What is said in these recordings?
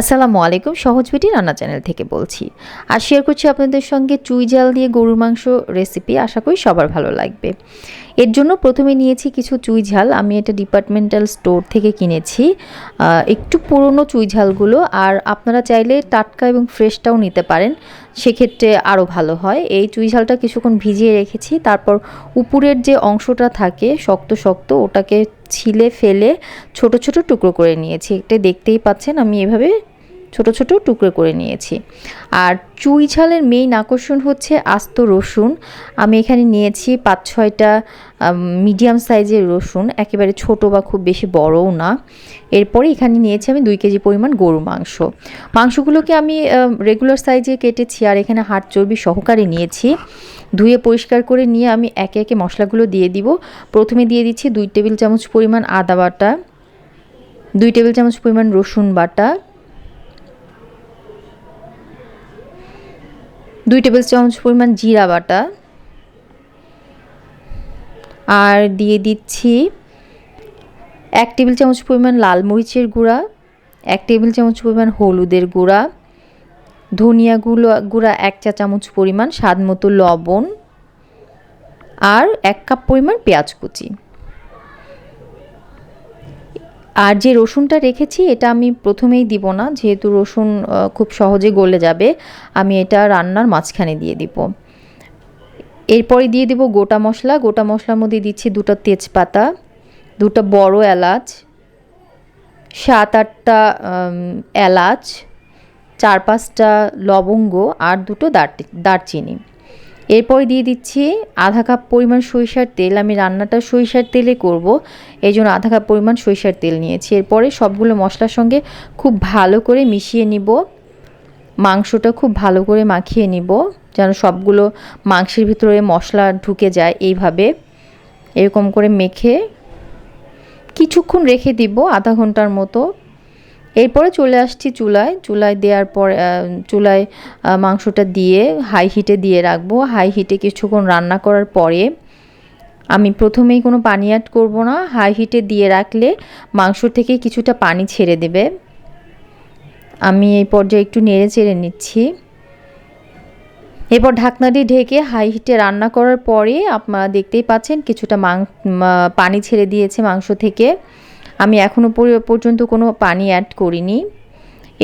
আসসালামু আলাইকুম, সহজ বিটি রান্না চ্যানেল থেকে বলছি। আর শেয়ার করছি আপনাদের সঙ্গে চুই জাল দিয়ে গরুর মাংস রেসিপি আশা করি সবার ভালো লাগবে। এর জন্য প্রথমে নিয়েছি কিছু চুই ঝাল। আমি এটা ডিপার্টমেন্টাল স্টোর থেকে কিনেছি। একটু পুরনো চুই ঝালগুলো। আর আপনারা চাইলে টাটকা এবং ফ্রেশটাও নিতে পারেন। সেক্ষেত্রে আরও ভালো হয়। এই চুই ঝালটা কিছুক্ষণ ভিজিয়ে রেখেছি। তারপর উপরের যে অংশটা থাকে, শক্ত শক্ত, ওটাকে ছিলে ফেলে ছোট ছোট টুকরো করে নিয়েছি। এটা দেখতেই পাচ্ছেন, আমি এভাবে ছোট ছোট টুকরো করে নিয়েছি। আর চুই ঝালের মেইন আকর্ষণ হচ্ছে আস্ত রসুন। আমি এখানে নিয়েছি পাঁচ ছয়টা মিডিয়াম সাইজের রসুন। একেবারে ছোট বা খুব বেশি বড়ও না। এরপরে এখানে নিয়েছি আমি দুই কেজি পরিমাণ গরু মাংস। মাংসগুলোকে আমি রেগুলার সাইজে কেটেছি আর এখানে হাট চর্বি সহকারে নিয়েছি। ধুয়ে পরিষ্কার করে নিয়ে আমি একে একে মশলাগুলো দিয়ে দিব। প্রথমে দিয়ে দিচ্ছি দুই টেবিল চামচ পরিমাণ আদা বাটা, দুই টেবিল চামচ পরিমাণ রসুন বাটা দুই টেবিল চামচ পরিমাণ জিরা বাটা। আর দিয়ে দিচ্ছি এক টেবিল চামচ পরিমাণ লাল মরিচের গুঁড়া, এক টেবিল চামচ পরিমাণ হলুদের গুঁড়া, ধনিয়া গুঁড়ো গুঁড়া এক চা চামচ পরিমাণ স্বাদ মতো লবণ, আর এক কাপ পরিমাণ পেঁয়াজ কুচি। আর যে রসুনটা রেখেছি, এটা আমি প্রথমেই দিব না, যেহেতু রসুন খুব সহজে গলে যাবে, আমি এটা রান্নার মাঝখানে দিয়ে দিব। এরপরে দিয়ে দিব গোটা মশলা, গোটা মশলার মধ্যে দিচ্ছি দুটো তেজপাতা, দুটো বড় এলাচ, সাত আটটা এলাচ, চার পাঁচটা লবঙ্গ আর দুটো দারচিনি। এরপরে দিয়ে দিচ্ছি আধা কাপ পরিমাণ সরিষার তেল। আমি রান্নাটা সরিষার তেলে করব। এই জন্য আধা কাপ পরিমাণ সরিষার তেল নিয়েছি। এরপরে সবগুলো মশলার সঙ্গে খুব ভালো করে মিশিয়ে নিব। মাংসটা খুব ভালো করে মাখিয়ে নিব, যেন সবগুলো মাংসের ভিতরে মশলা ঢুকে যায় এইভাবে। এরকম করে মেখে কিছুক্ষণ রেখে দিব আধা ঘণ্টার মতো। এরপরে চলে আসছি চুলায়। চুলায় দেওয়ার পর চুলায় মাংসটা দিয়ে হাই হিটে দিয়ে রাখব। হাই হিটে কিছুক্ষণ রান্না করার পরে আমি প্রথমেই কোনো পানি অ্যাড করব না। হাই হিটে দিয়ে রাখলে মাংস থেকে কিছুটা পানি ছেড়ে দেবে। আমি এই পর্যায়ে একটু নেড়ে চেড়ে নিচ্ছি। এরপর ঢাকনা দিয়ে ঢেকে হাই হিটে রান্না করার পরে আপনারা দেখতেই পাচ্ছেন কিছুটা মাং পানি ছেড়ে দিয়েছে মাংস থেকে। আমি এখনও পর্যন্ত কোনো পানি অ্যাড করিনি।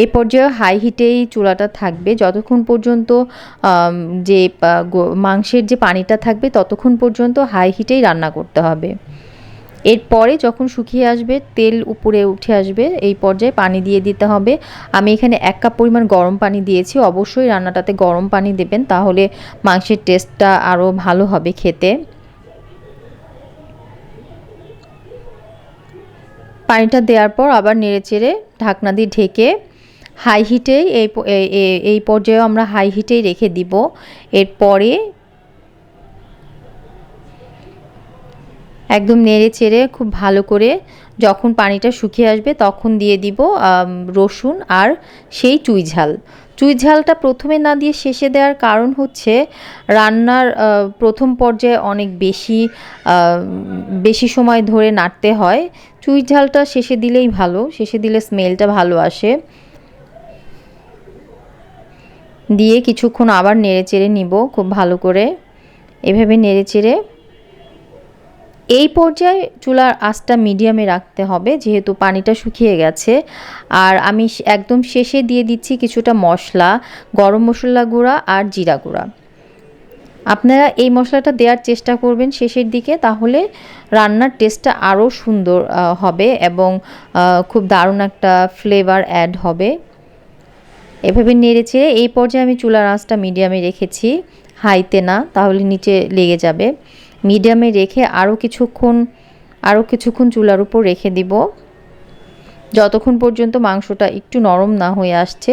এই পর্যায়ে হাই হিটেই চুলাটা থাকবে। যতক্ষণ পর্যন্ত যে মাংসের যে পানিটা থাকবে, ততক্ষণ পর্যন্ত হাই হিটেই রান্না করতে হবে। এরপরে যখন শুকিয়ে আসবে, তেল উপরে উঠে আসবে, এই পর্যায়ে পানি দিয়ে দিতে হবে। আমি এখানে এক কাপ পরিমাণ গরম পানি দিয়েছি। অবশ্যই রান্নাটাতে গরম পানি দেবেন, তাহলে মাংসের টেস্টটা আরও ভালো হবে খেতে। পানিটা দেওয়ার পর আবার নেড়েচেড়ে ঢাকনা দিয়ে ঢেকে হাই হিটেই এই এই পর্যায়েও আমরা হাই হিটেই রেখে দিব। এরপরে একদম নেড়ে চেড়ে খুব ভালো করে যখন পানিটা শুকিয়ে আসবে তখন দিয়ে দিব রসুন আর সেই চুই ঝাল। চুই ঝালটা প্রথমে না দিয়ে শেষে দেওয়ার কারণ হচ্ছে রান্নার প্রথম পর্যায়ে অনেক বেশি বেশি সময় ধরে নাড়তে হয়। চুই ঝালটা শেষে দিলেই ভালো, শেষে দিলে স্মেলটা ভালো আসে। দিয়ে কিছুক্ষণ আবার নেড়ে চেড়ে নিব খুব ভালো করে। এভাবে নেড়ে চেড়ে এই পর্যায়ে চুলার আঁচটা মিডিয়ামে রাখতে হবে, যেহেতু পানিটা শুকিয়ে গেছে। আর আমি একদম শেষে দিয়ে দিচ্ছি কিছুটা মশলা, গরম মশলা গুঁড়া আর জিরা গুঁড়া। আপনারা এই মশলাটা দেওয়ার চেষ্টা করবেন শেষের দিকে, তাহলে রান্নার টেস্টটা আরও সুন্দর হবে এবং খুব দারুণ একটা ফ্লেভার অ্যাড হবে। এভাবে নেড়েছে এই পর্যায়ে আমি চুলার আঁচটা মিডিয়ামে রেখেছি, হাইতে না, তাহলে নিচে লেগে যাবে। মিডিয়ামে রেখে আরও কিছুক্ষণ আরও কিছুক্ষণ চুলার উপর রেখে দিব। যতক্ষণ পর্যন্ত মাংসটা একটু নরম না হয়ে আসছে,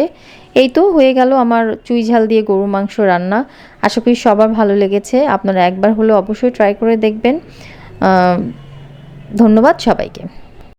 এই তো হয়ে গেল আমার চুই ঝাল দিয়ে গরু মাংস রান্না। আশা করি সবার ভালো লেগেছে, আপনারা একবার হলে অবশ্যই ট্রাই করে দেখবেন। ধন্যবাদ সবাইকে।